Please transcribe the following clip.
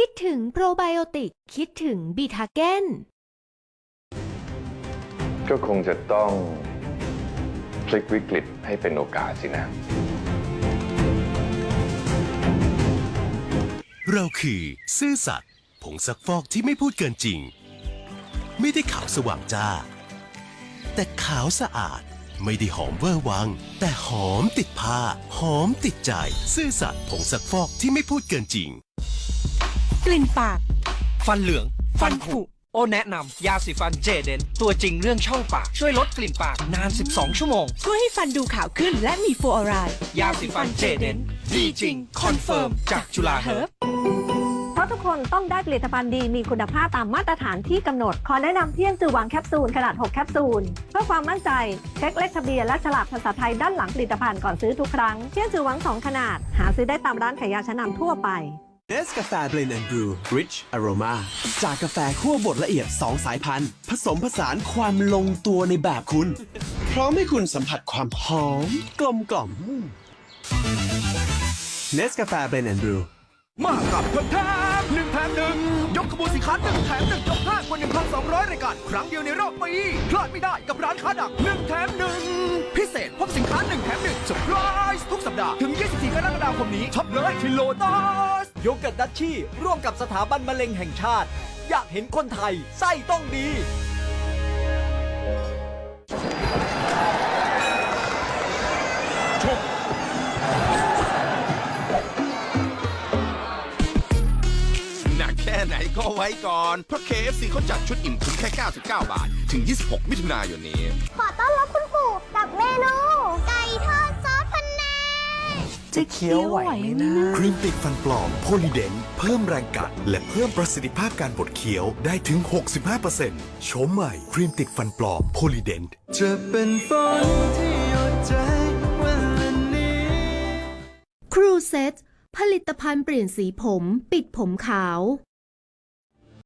คิดถึงโปรไบโอติก คิดถึงบีทาเกนก็คงจะต้องพลิกวิกฤตให้เป็นโอกาสสินะ เราคือซื่อสัตย์ผงซักฟอกที่ไม่พูดเกินจริง ไม่ได้ขาวสว่างจ้า แต่ขาวสะอาดไม่ได้หอมเวอร์วัง แต่หอมติดผ้า หอมติดใจ ซื่อสัตย์ผงซักฟอกที่ไม่พูดเกินจริง กลิ่นปาก ฟันเหลือง ฟันผุ โอแนะนำยาสีฟันเจเดน ตัวจริงเรื่องช่องปาก ช่วยลดกลิ่นปากนาน 12 ชั่วโมง ช่วยให้ฟันดูขาวขึ้นและมีฟลูออไรด์ยาสีฟันเจเดน ดีจริง คอนเฟิร์ม จากจุฬาเฮิร์บเพราะทุกคนต้องได้ผลิตภัณฑ์ดีมีคุณภาพตามมาตรฐานที่กำหนด ขอแนะนำเที่ยงจือหวังแคปซูลขนาด 6 แคปซูล เพื่อความมั่นใจ เช็คเลขทะเบียนและฉลากภาษาไทยด้านหลังผลิตภัณฑ์ก่อนซื้อทุกครั้ง เที่ยงจือหวัง 2 ขนาด หาซื้อได้ตามร้านขายยาชั้นนำทั่วไป เนสกาแฟเบลนด์แอนด์บรู Rich Aroma จากกาแฟคั่วบดละเอียด 2 สายพันธุ์ ผสมผสานความลงตัวในแบบคุณ พร้อมให้คุณสัมผัสความหอม กลมกล่อมเนสกาแฟเบลนด์แอนด์บรูมากับเพิ่มแถมหนึ่งแถมหนึ่งยกขบวนสินค้าหนึ่งแถมหนึ่งยกห้างกว่า1,200รายการ ครั้งเดียวในรอบปีพลาดไม่ได้กับร้านค้าดักหนึ่งแถมหนึ่งพิเศษพบสินค้าหนึ่งแถมหนึ่งเซอร์ไพรส์ทุกสัปดาห์ ถึง 24 กรกฎาคมนี้ช็อปเลยที่โลตัส ยเกิร์ตดัชชี่ ร่วมกับสถาบันมะเร็งแห่งชาติ อยากเห็นคนไทย ไส้ต้องดี หนักแค่ไหนก็ไว้ก่อน เพราะ KFC เขาจัดชุดอิ่มคุ้มแค่ 99 บาท ถึง 26 มิถุนายนนี้ ขอต้อนรับคุณปู่กับเมนู จะเคี้ยวไหวไหมนะครีมติดฟันปลอมโพลีเดนเพิ่มแรงกัด และเพิ่มประสิทธิภาพการบดเคี้ยวได้ถึง 65%โฉมใหม่ครีมติดฟันปลอมโพลีเดนจะเป็นฝันที่หยดใจวันนี้ ครูเซตผลิตภัณฑ์เปลี่ยนสีผม ปิดผมขาว